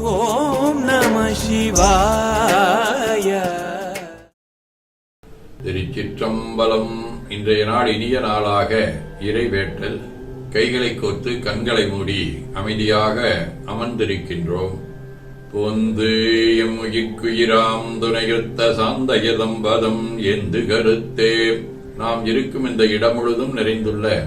ஓம் நம சிவாய. திருச்சிற்றம்பலம். இன்றைய நாள் இனிய நாளாக இறைவேட்டல் கைகளை கோத்து கண்களை மூடி அமைதியாக அமர்ந்திருக்கின்றோம். பொந்து எம்முயிர்க்குயிராம் துணையுத்த சாந்தயதம் பதம். என்று கருத்தே. நாம் இருக்கும் இந்த இடம் முழுதும் நிறைந்துள்ள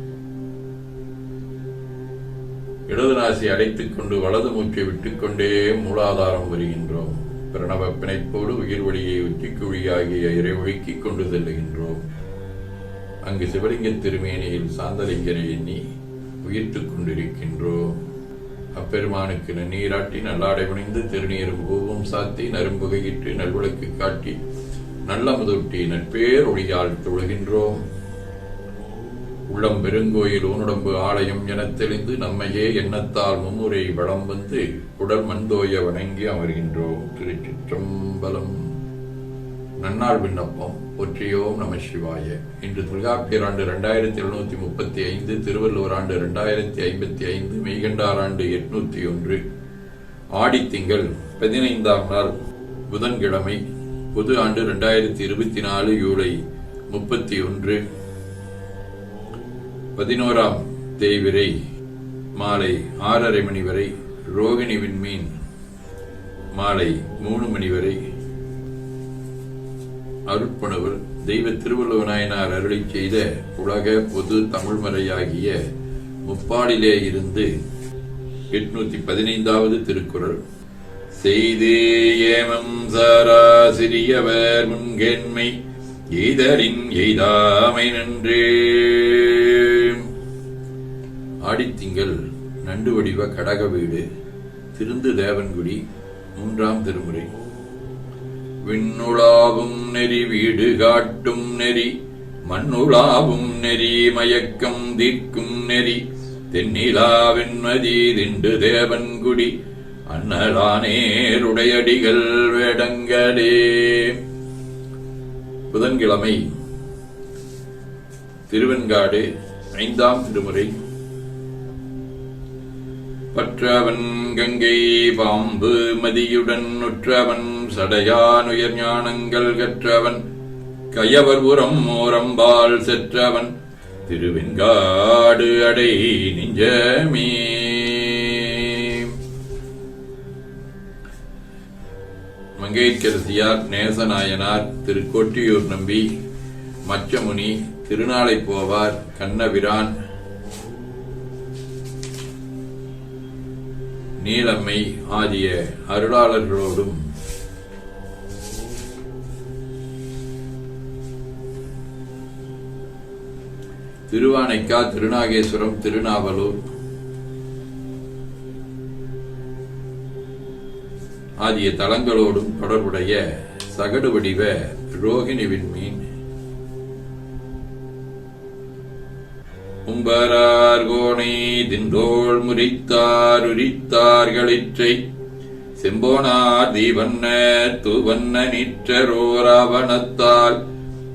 இடது நாசி அடைத்துக் கொண்டு வலது மூச்சை விட்டுக்கொண்டே மூலாதாரம் வருகின்றோம். பிரணவ பிணைப்போடு உயிர் வழியை ஒற்றிக்குழியாகிய இறை ஒழுக்கிக் கொண்டு செல்லுகின்றோம். அங்கு சிவலிங்க திருமேனியில் சாந்தலிங்கரை எண்ணி உயிர்த்துக் கொண்டிருக்கின்றோம். அப்பெருமானுக்கு நன்னீராட்டி நல்லாடை புனிந்து திருநீரும் பூவும் சாத்தி நரும்புகையிட்டு நல்விளக்கு காட்டி நல்ல முதூட்டி நட்பேர் ஒளியால் தொழுகின்றோம். உள்ளம் பெருங்கோயில் ஊனுடம்பு ஆலயம் எனத் தெளிந்து நம்மையே எண்ணத்தால் மும்முறை வளம் வந்து உடல் மண்தோய வணங்கி அமர்கின்றோம். திருச்சிற்றம்பலம். நன்னாள் விண்ணப்பம். ஒற்றியோம் நம சிவாய. இன்று தொல்காப்பியர் ஆண்டு இரண்டாயிரத்தி எழுநூத்தி முப்பத்தி ஐந்து திருவள்ளுவர் ஆண்டு இரண்டாயிரத்தி ஐம்பத்தி ஐந்து மெய்கண்டார் ஆண்டு எட்நூத்தி ஒன்று. ஆடித்திங்கள் பதினைந்தாம் நாள் புதன்கிழமை புது ஆண்டு இரண்டாயிரத்தி இருபத்தி நாலு ஜூலை முப்பத்தி ஒன்று. பதினோராம் தேய்விரை மாலை ஆறரை மணி வரை ரோகிணி விண்மீன் மாலை மூணு மணி வரை அருட்பணுவர் தெய்வ திருவள்ளுவ நாயனார் செய்த உலக பொது தமிழ்மறையாகிய முப்பாடிலே இருந்து எட்நூத்தி பதினைந்தாவது திருக்குறள். செய்து ஏமம் சாரா சிறியவர் எய்தலின் எய்தாமை நன்றே. ஆடித்திங்கள் நண்டு வடிவ கடக வீடு திருந்து தேவன்குடி மூன்றாம் திருமுறை. விண்ணுலாவும் நெறி வீடு காட்டும் நெறி மண்ணுலாவும் நெறி மயக்கம் தீர்க்கும் நெறி தென்னிலாவென்மதி திண்டு தேவன்குடி அன்னலானேருடையடிகள் வேடங்களே. புதன்கிழமை திருவெண்காடு ஐந்தாம் திருமுறை. பற்றவன் கங்கை பாம்பு மதியுடன் உற்றவன் சடையானுயர் ஞானங்கள் கற்றவன் கையவர் உரம் ஓரம்பால் செற்றவன் திருவெங்காடு அடை நெஞ்சமே. மங்கைக்கரசியார் நேசநாயனார் திருக்கொட்டியூர் நம்பி மச்சமுனி திருநாளை போவார் கண்ணபிரான் நீலம்மை ஆகிய அருளாளர்களோடும் திருவானைக்கா திருநாகேஸ்வரம் திருநாவலூர் ஆகிய தலங்களோடும் தொடர்புடைய சகடு வடிவ ரோகிணி விண்மீன் உம்பரார் கோணை தின்றோள் முறித்தார் உரித்தார்களிற்றை. செம்போனார் தீவண்ண தூவண்ண நிற்றரோராவணத்தால்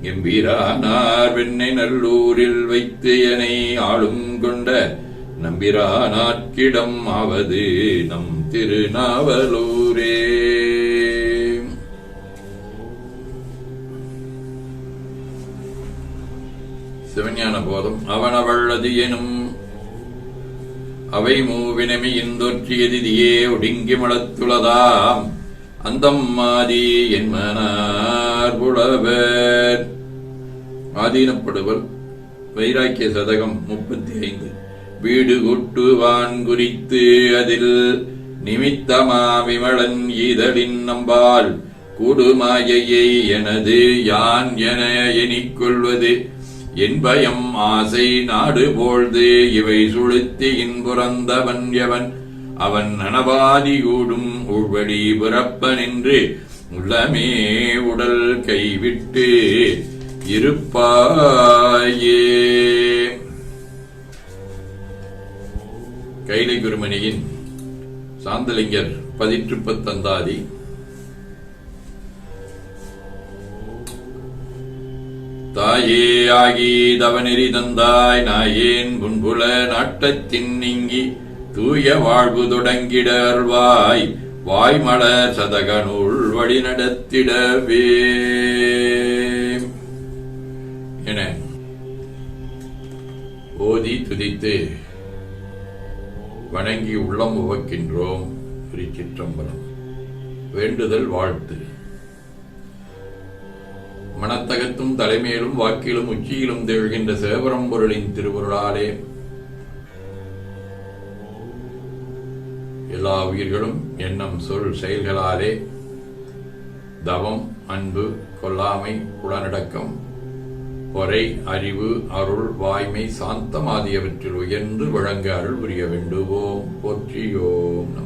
எம்பிரானார் வெண்ணை நல்லூரில் வைத்து எனை ஆளும் கொண்ட நம்பிரானாட்கிடம் ஆவது நம் திருநாவலூரே. சிவஞான போதம் அவனவள்ளது எனும் அவை மூவினமி இந்தொற்றியதிதியே ஒடுங்கி மலத்துளதாம். அந்தம் மாதி என்மனார் புலவர். ஆதீனப்படுவர் வைராக்கிய சதகம் முப்பத்தி ஐந்து வீடு கூட்டுவான் குறித்து அதில் நிமித்தமா விமலன் இதழின் நம்பால். கூடுமாயையை எனது யான் என எண்ணிக்கொள்வது. என்பயம் ஆசை நாடு போழ்து இவை சுளுத்தி இன்புறந்தவன் எவன்? அவன் நனவாதி கூடும் உள்வழி பிறப்ப நின்று உள்ளமே உடல் கைவிட்டு இருப்பாயே. கைலை குருமணியின் சாந்தலிங்கர் தந்தாதி தாயே ஆகி தவநெறி தந்தாய் நாயேன் புன்புல நாட்டத்தின் நீங்கி தூய வாழ்வு தொடங்கிடர்வாய் வாய்மலர் சதகனுள் வழி நடத்திடவே. என ஓதி துதித்து வணங்கி உள்ளம் உவக்கின்றோம் திருச்சிற்றம்பலம். வேண்டுதல் வாழ்த்து. மனத்தகத்தும் தலைமையிலும் வாக்கிலும் உச்சியிலும் திகழ்கின்ற சிவபரம்பொருளின் திருவருளாலே. எல்லா உயிர்களும் எண்ணம் சொல் செயல்களாலே. தவம் அன்பு கொல்லாமை உடனடக்கம் பொறை அறிவு அருள் வாய்மை சாந்தம் ஆகியவற்றில் உயர்ந்து வழங்க அருள் புரிய வேண்டுவோம். போற்றியோம் நம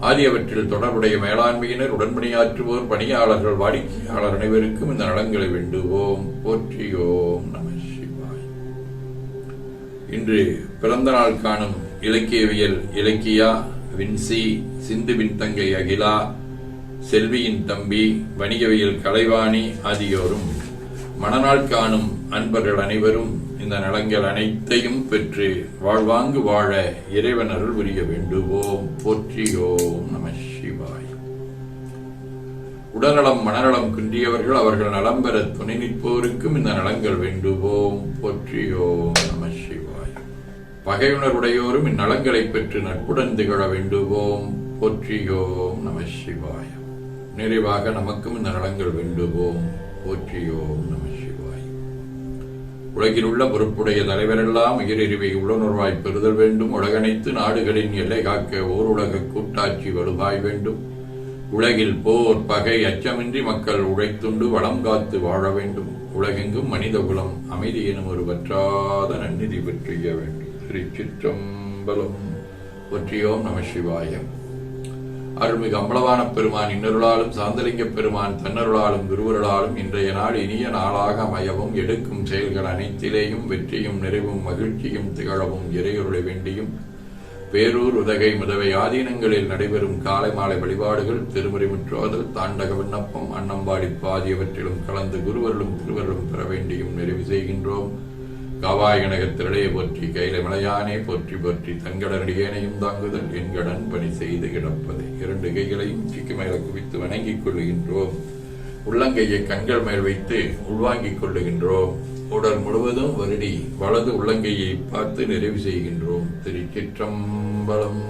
ஆகியவற்றில் தொடர்புடைய மேலாண்மையினர் உடன்பணியாற்றுவோர் பணியாளர்கள் வாடிக்கையாளர் அனைவருக்கும் இந்த நலன்களை வேண்டுவோம். போற்றியோம் நம சிவாய். இன்று பிறந்த நாள் காணும் இலக்கியவியல் இலக்கியா வின்சி சிந்து தங்கை அகிலா செல்வியின் தம்பி வணிகவியல் கலைவாணி ஆகியோரும் மணநாள் காணும் அன்பர்கள் அனைவரும் இந்த நலங்கள் அனைத்தையும் பெற்று வாழ்வாங்கு வாழ இறைவன் அருள் புரிய வேண்டுவோம். போற்றியோம் நம சிவாய். உடல்நலம் மனநலம் குன்றியவர்கள் அவர்கள் நலம் பெற துணை நிற்போருக்கும் இந்த நலங்கள் வேண்டுவோம். போற்றியோம் நம சிவாய். பகையுணர்வுடையோரும் இந்நலங்களை பெற்று நட்புடன் திகழ வேண்டுவோம். போற்றியோம் நம சிவாய். நிறைவாக நமக்கும் இந்த நலங்கள் வேண்டுவோம். போற்றியோம் நம உலகில் உள்ள பொறுப்புடைய தலைவரெல்லாம் உயிரிழிவை உடனுறவாய் பெறுதல் வேண்டும். உலகனைத்து நாடுகளின் எல்லை காக்க ஓருலக கூட்டாட்சி வலுவாய் வேண்டும். உலகில் போர் பகை அச்சமின்றி மக்கள் உழைத்துண்டு வளம் காத்து வாழ வேண்டும். உலகெங்கும் மனித குலம் அமைதி எனும் ஒரு வற்றாத நன்னிதி பெற்றிய வேண்டும். திருச்சிற்றம்பலம். ஒற்றியோம் நம சிவாயம் அருள்மிகு அம்பளவான பெருமான் இன்னருளாலும் சாந்தலிங்க பெருமான் தன்னருளாலும் குருவருளாலும் இன்றைய நாள் இனிய நாளாக அமையவும் எடுக்கும் செயல்கள் அனைத்திலேயும் வெற்றியும் நிறைவும் மகிழ்ச்சியும் திகழவும் இறையொருளை வேண்டியும். பேரூர் உதகை முதவை ஆதீனங்களில் நடைபெறும் காலை மாலை வழிபாடுகள் திருமுறை முற்றோதல் தாண்டக விண்ணப்பம் அன்னம்பாடி ஆகியவற்றிலும் கலந்து குருவர்களும் திருவர்களும் பெற வேண்டியும் நிறைவு செய்கின்றோம். காவாய் கனகத்திரளையை போற்றி கையில மலையானே போற்றி போற்றி. தங்கடனடியேனையும் தாங்குதல் என்கடன் பணி செய்து கிடப்பது. இரண்டு கைகளையும் சிக்கு மேல குவித்து வணங்கிக் கொள்ளுகின்றோம். உள்ளங்கையை கண்கள் மேல் வைத்து உள்வாங்கிக் கொள்ளுகின்றோம். உடல் முழுவதும் வருடி வலது உள்ளங்கையை பார்த்து நிறைவு செய்கின்றோம். திருச்சிற்றம்பலம்.